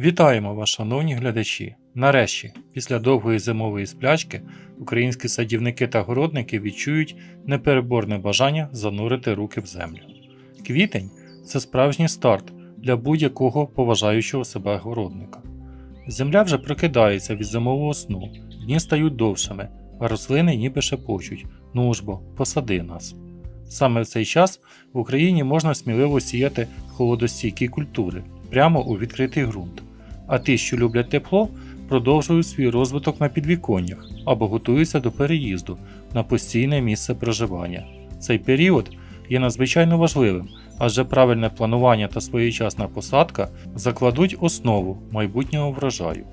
Вітаємо вас, шановні глядачі! Нарешті, після довгої зимової сплячки, українські садівники та городники відчують непереборне бажання занурити руки в землю. Квітень це справжній старт для будь-якого поважаючого себе городника. Земля вже прокидається від зимового сну, дні стають довшими, а рослини ніби шепочуть ну ж бо, посади нас. Саме в цей час в Україні можна сміливо сіяти холодостійкі культури прямо у відкритий ґрунт. А ті, що люблять тепло, продовжують свій розвиток на підвіконнях або готуються до переїзду на постійне місце проживання. Цей період є надзвичайно важливим, адже правильне планування та своєчасна посадка закладуть основу майбутнього врожаю.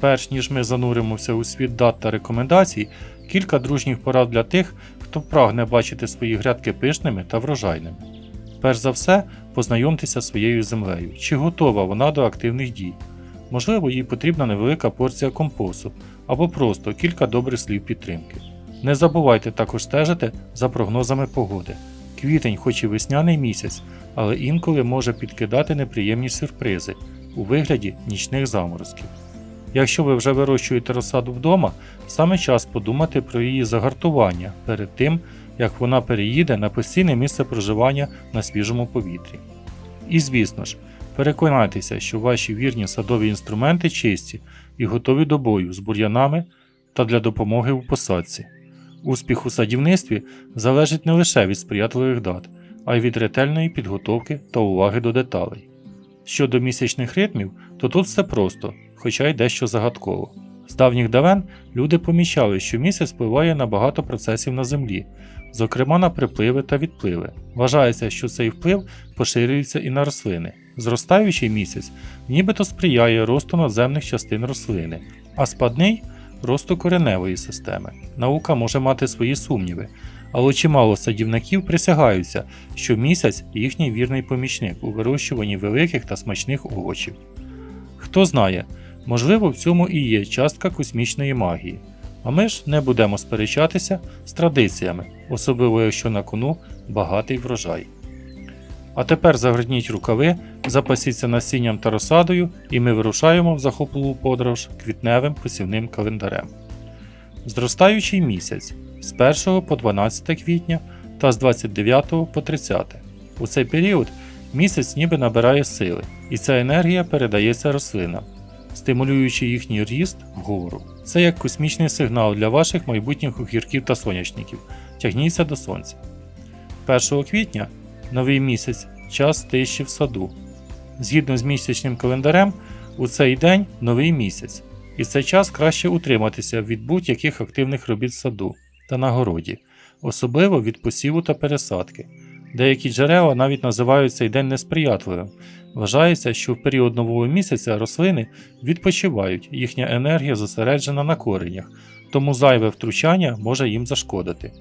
Перш ніж ми зануримося у світ дат та рекомендацій, кілька дружніх порад для тих, хто прагне бачити свої грядки пишними та врожайними. Перш за все, познайомтеся своєю землею, чи готова вона до активних дій. Можливо, їй потрібна невелика порція компосту або просто кілька добрих слів підтримки. Не забувайте також стежити за прогнозами погоди. Квітень, хоч і весняний місяць, але інколи може підкидати неприємні сюрпризи у вигляді нічних заморозків. Якщо ви вже вирощуєте розсаду вдома, саме час подумати про її загартування перед тим, як вона переїде на постійне місце проживання на свіжому повітрі. І звісно ж, переконайтеся, що ваші вірні садові інструменти чисті і готові до бою з бур'янами та для допомоги у посадці. Успіх у садівництві залежить не лише від сприятливих дат, а й від ретельної підготовки та уваги до деталей. Щодо місячних ритмів, то тут все просто, хоча й дещо загадково. З давніх давен люди помічали, що місяць впливає на багато процесів на землі, зокрема на припливи та відпливи. Вважається, що цей вплив поширюється і на рослини. Зростаючий місяць нібито сприяє росту надземних частин рослини, а спадний росту кореневої системи. Наука може мати свої сумніви, але чимало садівників присягаються, що місяць їхній вірний помічник у вирощуванні великих та смачних овочів. Хто знає, можливо, в цьому і є частка космічної магії. А ми ж не будемо сперечатися з традиціями, особливо якщо на кону багатий врожай. А тепер загорніть рукави, запасіться насінням та розсадою, і ми вирушаємо в захопливу подорож квітневим посівним календарем. Зростаючий місяць з 1 по 12 квітня та з 29 по 30. У цей період місяць ніби набирає сили, і ця енергія передається рослинам, стимулюючи їхній ріст вгору. Це як космічний сигнал для ваших майбутніх огірків та соняшників. Тягніться до сонця. 1 квітня новий місяць час тиші в саду. Згідно з місячним календарем, у цей день новий місяць, і в цей час краще утриматися від будь-яких активних робіт в саду та на городі, особливо від посіву та пересадки. Деякі джерела навіть називають цей день несприятливим. Вважається, що в період нового місяця рослини відпочивають, їхня енергія зосереджена на коренях, тому зайве втручання може їм зашкодити.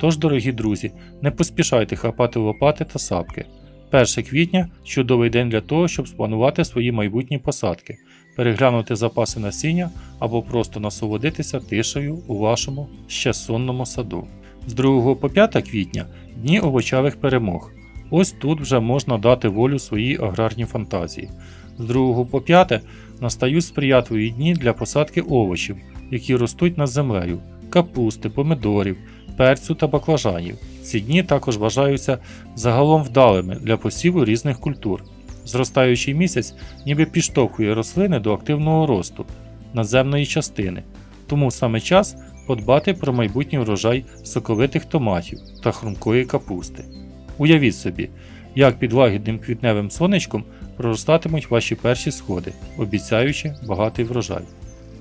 Тож, дорогі друзі, не поспішайте хапати лопати та сапки. 1 квітня чудовий день для того, щоб спланувати свої майбутні посадки, переглянути запаси насіння або просто насолодитися тишею у вашому ще сонному саду. З 2 по 5 квітня дні овочевих перемог. Ось тут вже можна дати волю своїй аграрній фантазії. З 2 по 5 настають сприятливі дні для посадки овочів, які ростуть над землею, капусти, помидорів, перцю та баклажанів. Ці дні також вважаються загалом вдалими для посіву різних культур. Зростаючий місяць ніби підштовхує рослини до активного росту надземної частини, тому саме час подбати про майбутній урожай соковитих томатів та хрумкої капусти. Уявіть собі, як під лагідним квітневим сонечком проростатимуть ваші перші сходи, обіцяючи багатий врожай.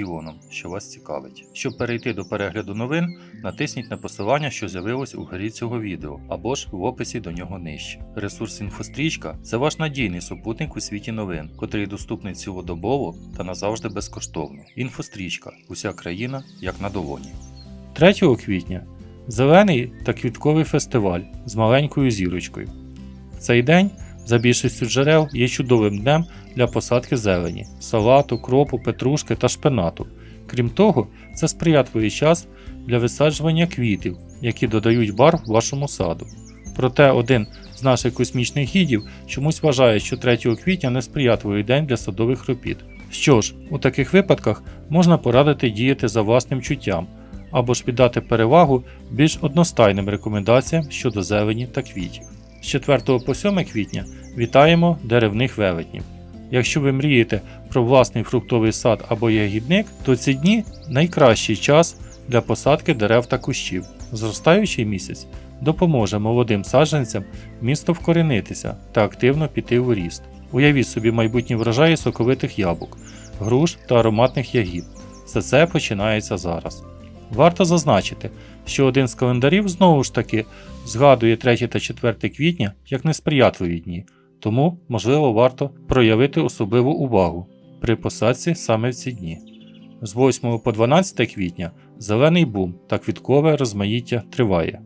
регіоном, що вас цікавить. Щоб перейти до перегляду новин, натисніть на посилання, що з'явилось у горі цього відео, або ж в описі до нього нижче. Ресурс інфострічка це ваш надійний супутник у світі новин, котрий доступний цілодобово та назавжди безкоштовно. Інфострічка уся країна як на долоні. 3 квітня зелений та квітковий фестиваль з маленькою зірочкою. В цей день, за більшістю джерел, є чудовим днем для посадки зелені, салату, кропу, петрушки та шпинату. Крім того, це сприятливий час для висаджування квітів, які додають барв вашому саду. Проте один з наших космічних гідів чомусь вважає, що 3 квітня несприятливий день для садових робіт. Що ж, у таких випадках можна порадити діяти за власним чуттям або ж віддати перевагу більш одностайним рекомендаціям щодо зелені та квітів. З 4 по 7 квітня вітаємо деревних велетнів. Якщо ви мрієте про власний фруктовий сад або ягідник, то ці дні найкращий час для посадки дерев та кущів. Зростаючий місяць допоможе молодим саджанцям місто вкоренитися та активно піти у ріст. Уявіть собі майбутні врожаї соковитих яблук, груш та ароматних ягід. Все це починається зараз. Варто зазначити, що один з календарів знову ж таки згадує 3 та 4 квітня як несприятливі дні, тому, можливо, варто проявити особливу увагу при посадці саме в ці дні. З 8 по 12 квітня зелений бум та квіткове розмаїття триває.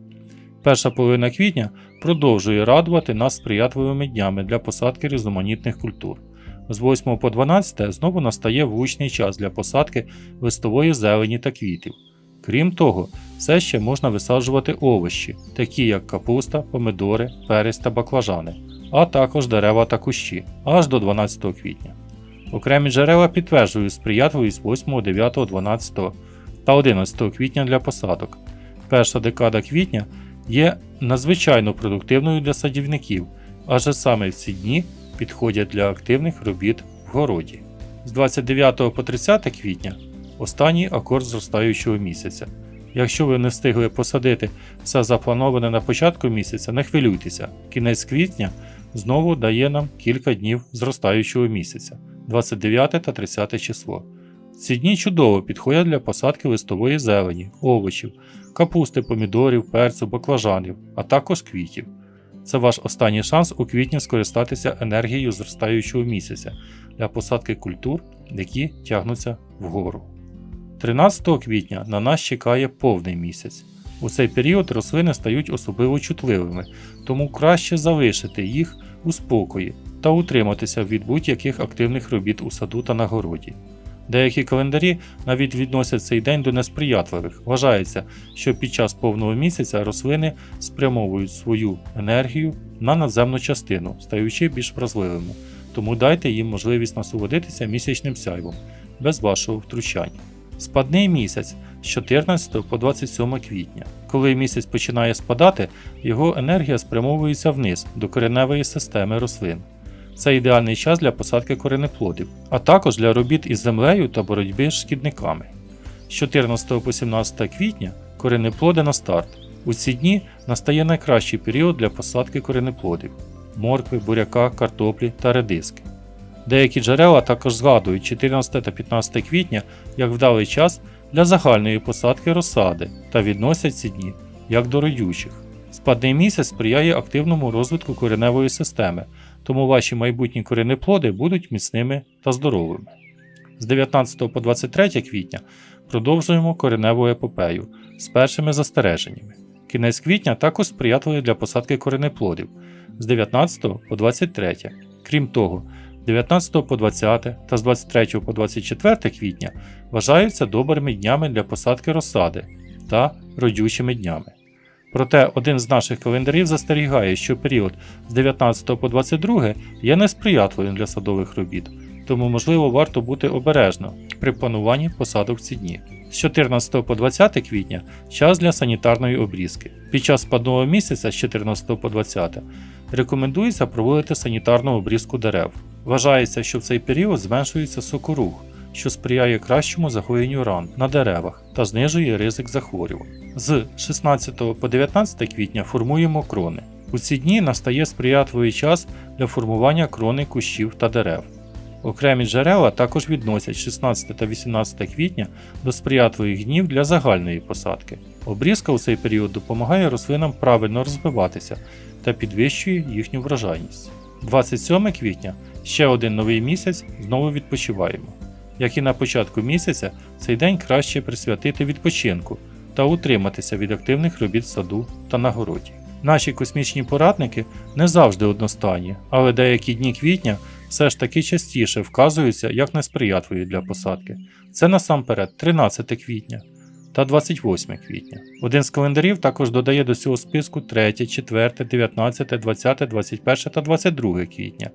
Перша половина квітня продовжує радувати нас сприятливими днями для посадки різноманітних культур. З 8 по 12 знову настає влучний час для посадки листової зелені та квітів. Крім того, все ще можна висаджувати овочі, такі як капуста, помидори, перець та баклажани, а також дерева та кущі аж до 12 квітня. Окремі джерела підтверджують сприятливість 8, 9, 12 та 11 квітня для посадок. Перша декада квітня є надзвичайно продуктивною для садівників, адже саме в ці дні підходять для активних робіт в городі. З 29 по 30 квітня останній акорд зростаючого місяця. Якщо ви не встигли посадити все заплановане на початку місяця, не хвилюйтеся. Кінець квітня знову дає нам кілька днів зростаючого місяця 29 та 30 число. Ці дні чудово підходять для посадки листової зелені, овочів, капусти, помідорів, перцю, баклажанів, а також квітів. Це ваш останній шанс у квітні скористатися енергією зростаючого місяця для посадки культур, які тягнуться вгору. 13 квітня на нас чекає повний місяць. У цей період рослини стають особливо чутливими, тому краще залишити їх у спокої та утриматися від будь-яких активних робіт у саду та на городі. Деякі календарі навіть відносять цей день до несприятливих. Вважається, що під час повного місяця рослини спрямовують свою енергію на надземну частину, стаючи більш вразливими, тому дайте їм можливість насолодитися місячним сяйвом без вашого втручання. Спадний місяць з 14 по 27 квітня. Коли місяць починає спадати, його енергія спрямовується вниз до кореневої системи рослин. Це ідеальний час для посадки коренеплодів, а також для робіт із землею та боротьби з шкідниками. З 14 по 17 квітня коренеплоди на старт. У ці дні настає найкращий період для посадки коренеплодів моркви, буряка, картоплі та редиски. Деякі джерела також згадують 14 та 15 квітня як вдалий час для загальної посадки розсади та відносять ці дні як до родючих. Спадний місяць сприяє активному розвитку кореневої системи, тому ваші майбутні коренеплоди будуть міцними та здоровими. З 19 по 23 квітня продовжуємо кореневу епопею з першими застереженнями. Кінець квітня також сприятливий для посадки коренеплодів з 19 по 23. Крім того, 19 по 20 та з 23 по 24 квітня вважаються добрими днями для посадки розсади та родючими днями. Проте один з наших календарів застерігає, що період з 19 по 22 є несприятливим для садових робіт, тому можливо варто бути обережно при плануванні посадок в ці дні. З 14 по 20 квітня час для санітарної обрізки. Під час спадного місяця з 14 по 20 рекомендується проводити санітарну обрізку дерев. Вважається, що в цей період зменшується сокорух, що сприяє кращому загоєнню ран на деревах та знижує ризик захворювань. З 16 по 19 квітня формуємо крони. У ці дні настає сприятливий час для формування крони кущів та дерев. Окремі джерела також відносять 16 та 18 квітня до сприятливих днів для загальної посадки. Обрізка у цей період допомагає рослинам правильно розвиватися та підвищує їхню врожайність. 27 квітня ще один новий місяць знову відпочиваємо. Як і на початку місяця, цей день краще присвятити відпочинку та утриматися від активних робіт в саду та на городі. Наші космічні порадники не завжди одностайні, але деякі дні квітня все ж таки частіше вказуються як несприятливі для посадки. Це насамперед 13 квітня та 28 квітня. Один з календарів також додає до цього списку 3, 4, 19, 20, 21 та 22 квітня,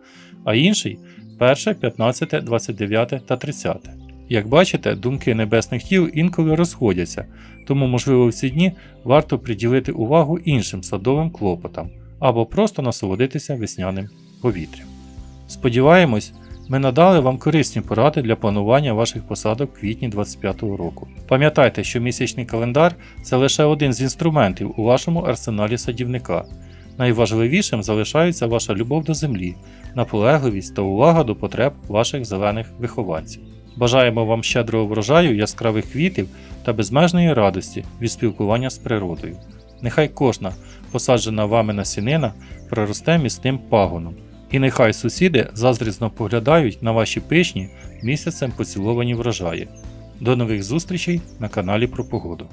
а інший 1, 15, 29 та 30. Як бачите, думки небесних тіл інколи розходяться, тому, можливо, в ці дні варто приділити увагу іншим садовим клопотам або просто насолодитися весняним повітрям. Сподіваємось, ми надали вам корисні поради для планування ваших посадок в квітні 2025 року. Пам'ятайте, що місячний календар це лише один з інструментів у вашому арсеналі садівника. Найважливішим залишається ваша любов до землі, наполегливість та увага до потреб ваших зелених вихованців. Бажаємо вам щедрого врожаю яскравих квітів та безмежної радості від спілкування з природою. Нехай кожна посаджена вами насінина проросте міцним пагоном, і нехай сусіди заздрісно поглядають на ваші пишні місяцем поціловані врожаї. До нових зустрічей на каналі про погоду.